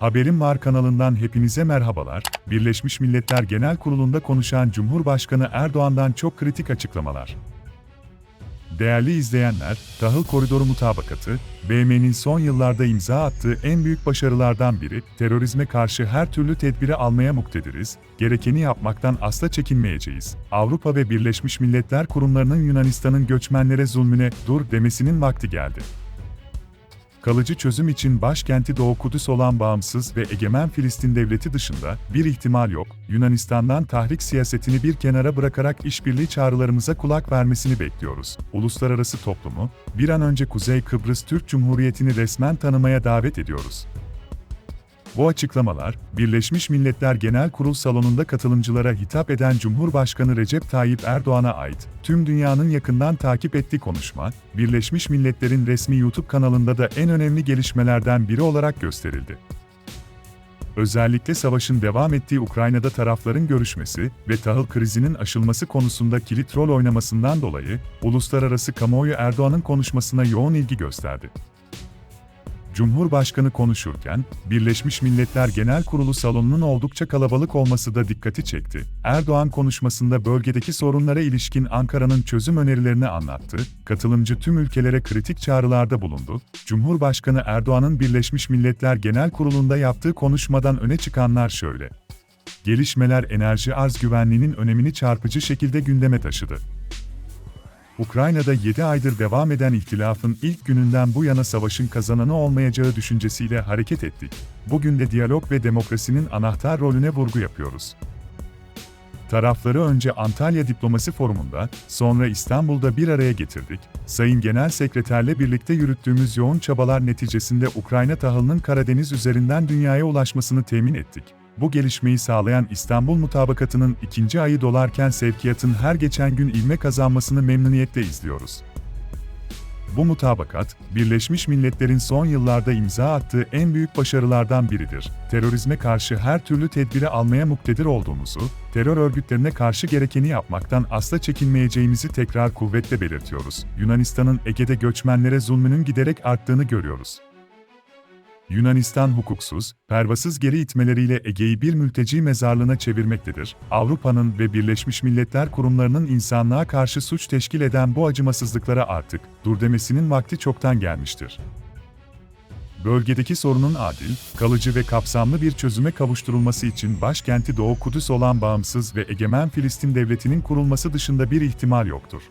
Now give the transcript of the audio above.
Haberim Var kanalından hepinize merhabalar. Birleşmiş Milletler Genel Kurulu'nda konuşan Cumhurbaşkanı Erdoğan'dan çok kritik açıklamalar. Değerli izleyenler, Tahıl Koridoru Mutabakatı, BM'nin son yıllarda imza attığı en büyük başarılardan biri, terörizme karşı her türlü tedbiri almaya muktediriz, gerekeni yapmaktan asla çekinmeyeceğiz. Avrupa ve Birleşmiş Milletler kurumlarının Yunanistan'ın göçmenlere zulmüne dur demesinin vakti geldi. Kalıcı çözüm için başkenti Doğu Kudüs olan bağımsız ve egemen Filistin devleti dışında bir ihtimal yok. Yunanistan'dan tahrik siyasetini bir kenara bırakarak işbirliği çağrılarımıza kulak vermesini bekliyoruz. Uluslararası toplumu bir an önce Kuzey Kıbrıs Türk Cumhuriyeti'ni resmen tanımaya davet ediyoruz. Bu açıklamalar, Birleşmiş Milletler Genel Kurul salonunda katılımcılara hitap eden Cumhurbaşkanı Recep Tayyip Erdoğan'a ait, tüm dünyanın yakından takip ettiği konuşma, Birleşmiş Milletler'in resmi YouTube kanalında da en önemli gelişmelerden biri olarak gösterildi. Özellikle savaşın devam ettiği Ukrayna'da tarafların görüşmesi ve tahıl krizinin aşılması konusunda kilit rol oynamasından dolayı, uluslararası kamuoyu Erdoğan'ın konuşmasına yoğun ilgi gösterdi. Cumhurbaşkanı konuşurken, Birleşmiş Milletler Genel Kurulu salonunun oldukça kalabalık olması da dikkati çekti. Erdoğan konuşmasında bölgedeki sorunlara ilişkin Ankara'nın çözüm önerilerini anlattı, katılımcı tüm ülkelere kritik çağrılarda bulundu. Cumhurbaşkanı Erdoğan'ın Birleşmiş Milletler Genel Kurulu'nda yaptığı konuşmadan öne çıkanlar şöyle. Gelişmeler enerji arz güvenliğinin önemini çarpıcı şekilde gündeme taşıdı. Ukrayna'da 7 aydır devam eden ihtilafın ilk gününden bu yana savaşın kazananı olmayacağı düşüncesiyle hareket ettik. Bugün de diyalog ve demokrasinin anahtar rolüne vurgu yapıyoruz. Tarafları önce Antalya Diplomasi Forumu'nda, sonra İstanbul'da bir araya getirdik. Sayın Genel Sekreterle birlikte yürüttüğümüz yoğun çabalar neticesinde Ukrayna tahılının Karadeniz üzerinden dünyaya ulaşmasını temin ettik. Bu gelişmeyi sağlayan İstanbul Mutabakatı'nın ikinci ayı dolarken sevkiyatın her geçen gün ilme kazanmasını memnuniyetle izliyoruz. Bu mutabakat, Birleşmiş Milletler'in son yıllarda imza attığı en büyük başarılardan biridir. Terörizme karşı her türlü tedbiri almaya muktedir olduğumuzu, terör örgütlerine karşı gerekeni yapmaktan asla çekinmeyeceğimizi tekrar kuvvetle belirtiyoruz. Yunanistan'ın Ege'de göçmenlere zulmünün giderek arttığını görüyoruz. Yunanistan hukuksuz, pervasız geri itmeleriyle Ege'yi bir mülteci mezarlığına çevirmektedir. Avrupa'nın ve Birleşmiş Milletler kurumlarının insanlığa karşı suç teşkil eden bu acımasızlıklara artık dur demesinin vakti çoktan gelmiştir. Bölgedeki sorunun adil, kalıcı ve kapsamlı bir çözüme kavuşturulması için başkenti Doğu Kudüs olan bağımsız ve egemen Filistin devletinin kurulması dışında bir ihtimal yoktur.